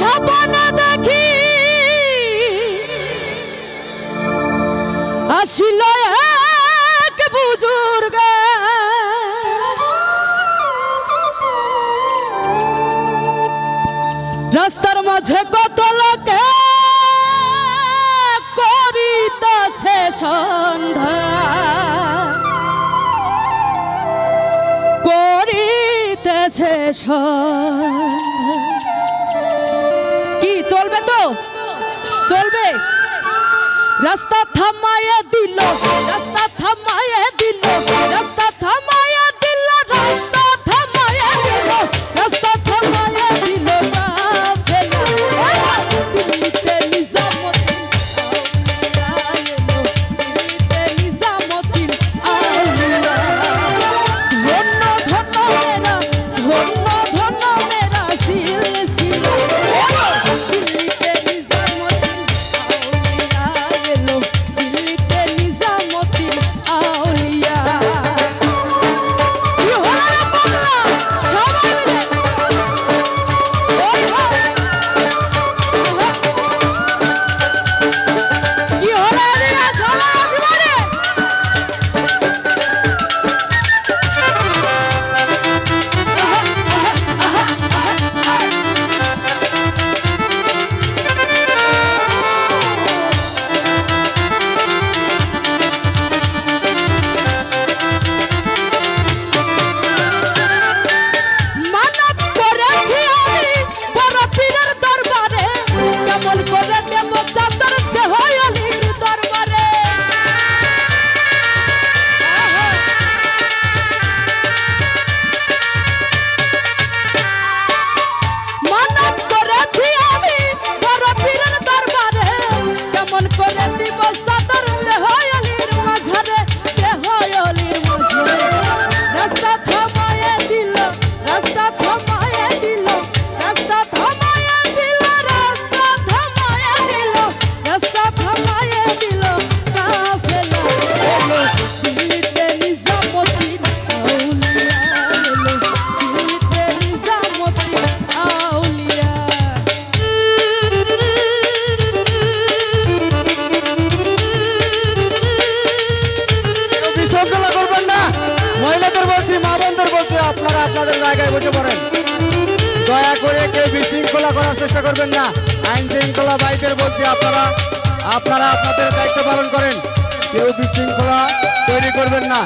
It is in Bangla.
স্বপ্ন দেখি। আসিল এক বুজুর্গ। রাস্তার মাঝে কত লোকে করিতেছে সন্ধ্যা। করিতেছে সন্ধ্যা। চলবে তো? চলবে? রাস্তা থামায় দিল রাস্তা থামায় দিল রাস্তা থামায়ে দিব চাদর দেহ আপনাদের জায়গায় বসে পড়েন। দয়া করে কেউ বিশৃঙ্খলা করার চেষ্টা করবেন না। আইন শৃঙ্খলা ভাইদের বলছি আপনারা আপনারা আপনাদের দায়িত্ব পালন করেন। কেউ বিশৃঙ্খলা তৈরি করবেন না।